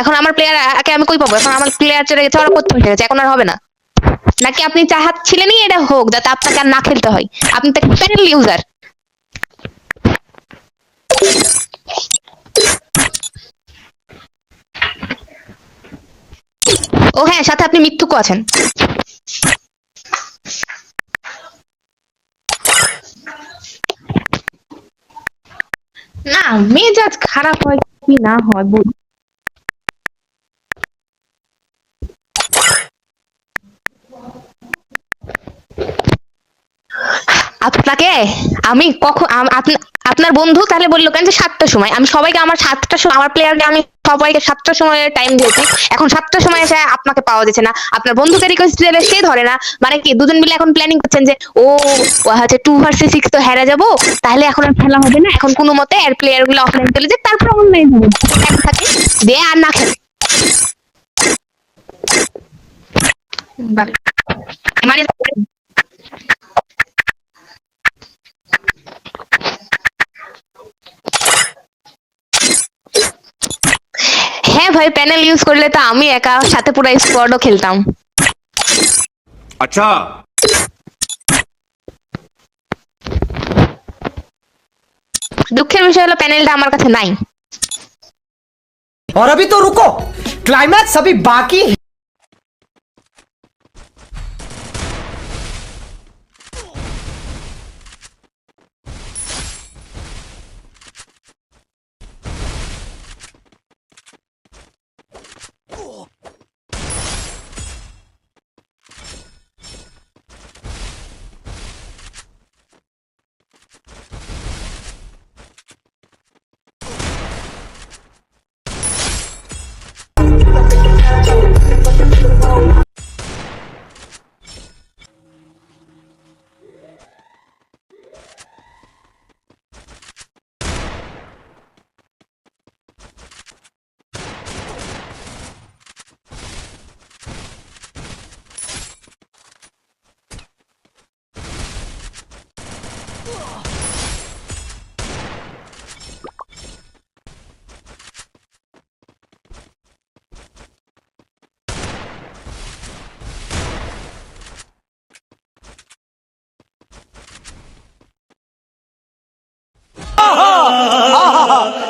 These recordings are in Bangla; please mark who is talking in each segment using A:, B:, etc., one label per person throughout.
A: এখন আমার প্লেয়ার কে আমি কই পাবো? এখন আমার প্লেয়ার চলে গেছে, ওরা হয়ে গেছে, এখন আর হবে না। নাকি আপনি চাহাচ্ছিলেনই এটা হোক, যাতে আপনাকে আর না খেলতে হয়। আপনি তো প্যানেল ইউজার ও হ্যাঁ সাথে আপনি মৃত্যুকও আছেন। না, মেজাজ খারাপ হয় কি না হয় বল আপনাকে? আমি কখন আপনার বন্ধু তাহলে বলল কেন যে সাতটার সময়? আমি সবাইকে আমার সাতটার সময়, আমার প্লেয়ারকে আমি সবাইকে সাতটার সময় টাইম দিয়েছি। এখন সাতটার সময় এসে আপনাকে পাওয়া যাচ্ছে না। আপনার বন্ধুকে রিকোয়েস্ট দিলে সে ধরে না। মানে কি, দুজন মিলে এখন প্ল্যানিং করছেন যে, ও হচ্ছে টু ভার্সেস সিক্স তো হেরে যাব। তাহলে এখন আর খেলা হবে না। এখন কোনো মতে এর প্লেয়ারগুলো অফলাইন চলে যায়, তারপর অনলাইন থাকে দিয়ে আর না খেলে। মানে হ্যাঁ ভাই প্যানেল ইউজ করলে তো আমি একা সাথে পুরো স্কোয়াডও খেলতাম
B: अच्छा
A: দুঃখের বিষয় হলো প্যানেলটা আমার কাছে নাই
C: और अभी तो रुको क्लाइमैक्स अभी बाकी है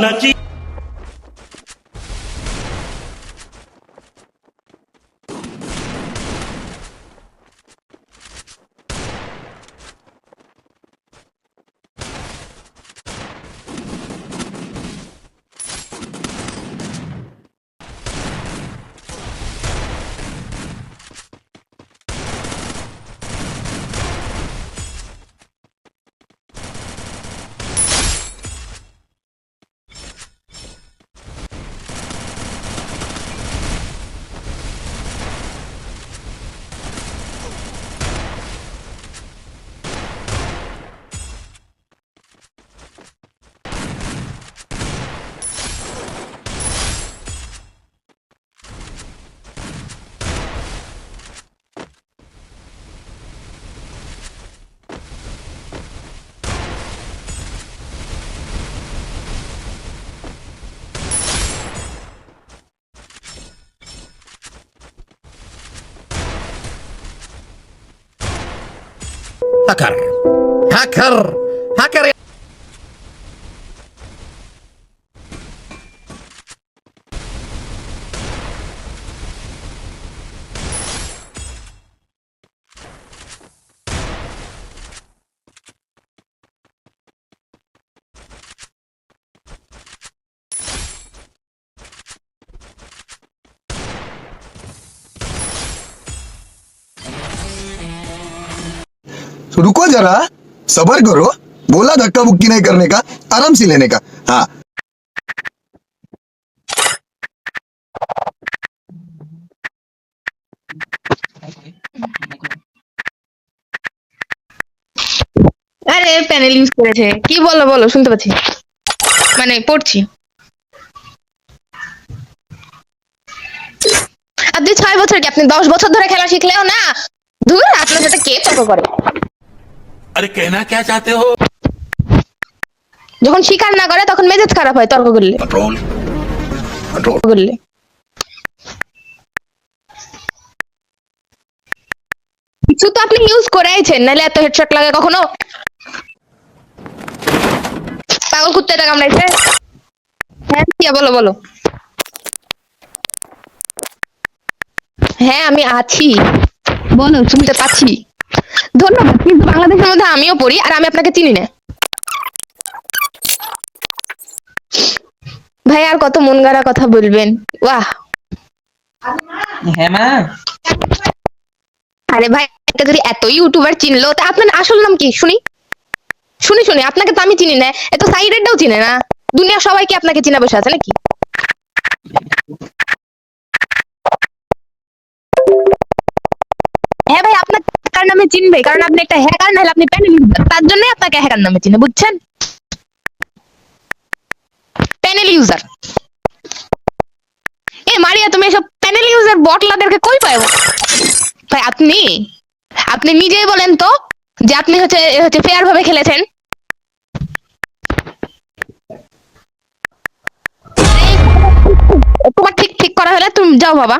D: नची ሀከር ሀከር ሀከር
E: तो रुको जरा सबर करो बोला धक्का मुक्की नहीं करने का आराम से लेने का हाँ
A: আরে প্যানেল ইউজ করেছে কি বলো বলো শুনতে পাচ্ছি মানে পড়ছি আপনি ছয় বছর কি আপনি দশ বছর ধরে খেলা শিখলেও না দূর আপনার সাথে কে তর্ক করে
B: আরে কেনা কে চাতে হো?
A: যখন স্বীকার না করে তখন মেজাজ খারাপ হয় তর্ক করলে।
E: কন্ট্রোল কন্ট্রোল
A: করলে। কিছু তো আপনি ইউজ করেছেন নাহলে এত হেডশট লাগে কখনো? পাগল কুত্তেটা কামড়াইছে। হ্যাঁ টিয়া বলো বলো। হ্যাঁ আমি আছি। বলো শুনতে পাচ্ছি। ধন্যবাদ কিন্তু বাংলাদেশের মধ্যে আমিও পড়ি আর আমি আপনাকে চিনি না। ভাই আর কত মন গড়া কথা বলবেন। বাহ
F: হ্যাঁ মা।
A: আরে ভাই একটা যদি এত ইউটিউবার চিনলো তা আপনার আসল নাম কি? শুনি। শুনি শুনি। আপনাকে তো আমি চিনি না। এত সাইডেরটাও চিনে না। দুনিয়া সবাই কি আপনাকে চিনা বসে আছে নাকি? নামে চিনবে, কারণ আপনি একটা হ্যাকার নাহলে আপনি প্যানেল ইউজার তার জন্যই আপনাকে হ্যাকার নামে চিনে, বুঝছেন? প্যানেল ইউজার এ মারিয়া, তুমি এসব প্যানেল ইউজার বটলাদেরকে কই পাবো ভাই, আপনি আপনি নিজেই বলেন তো যে আপনি হচ্ছে হচ্ছে ফেয়ার ভাবে খেলেছেন। তোমার ঠিক ঠিক করা হলে তুমি যাও বাবা।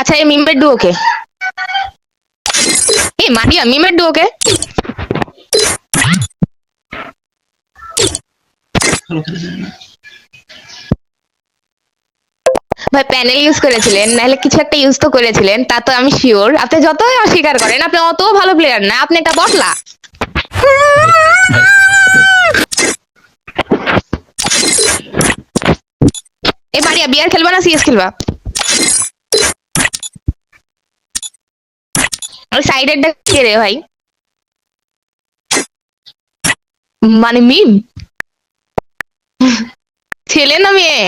A: আচ্ছা এই মিমের ডুয়োকে মারিয়া মিমের ডুয়োকে ভাই প্যানেল ইউজ করেছিলেন, নাহলে কিছু একটা ইউজ তো করেছিলেন, তা তো আমি শিওর আপনি যতই অস্বীকার করেন, আপনি অত ভালো প্লেয়ার না, আপনি একটা বটলা। এ বাড়িয়া, বিয়ার খেলবা না সিএস খেলবা? ওই সাইডের কে রে ভাই? মানে মিম? ছেলে না মেয়ে?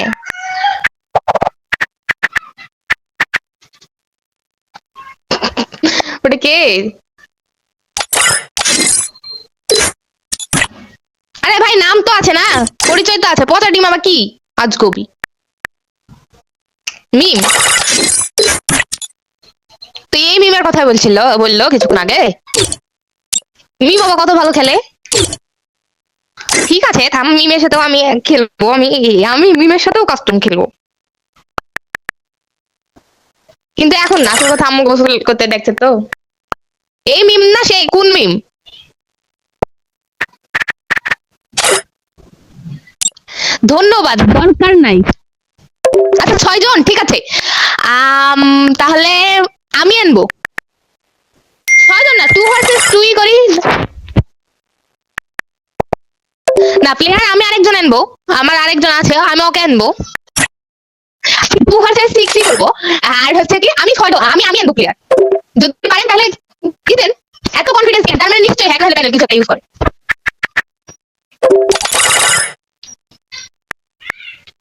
A: ওটা কে? আরে ভাই, নাম তো আছে না? পরিচয় তো আছে। পচা ডিম আবার কি? আজ কবি মিম? তো এই মিমের কথা বলছিল বলল কিছুক্ষণ আগে। মিম বাবা কত ভালো খেলে? ঠিক আছে থাম মিমের সাথেও আমি খেলব আমি আমি মিমের সাথেও কাস্টম খেলব। কিন্তু এখন না আসল কথা আম্মু গোসল করতে দেখছে তো। এই মিম না সেই কোন মিম? ধন্যবাদ। দরকার নাই। আচ্ছা ছয় জন ঠিক আছে। তাহলে আমি আনব। ছয় জন না টু ভার্সেস টুই করি না প্লেয়ার আমি আরেকজন আনব। আমার আরেকজন আছে, আমি ওকে আনব। টু ভার্সেস সিক্সই করব। আর হচ্ছে কি, আমি ছয় আমি আমি আনব প্লেয়ার যদি পারেন তাহলে কি দেন? এত কনফিডেন্স তার মানে নিশ্চয়ই হ্যাক হলে প্যানেল কিছু একটা ইউজ করে।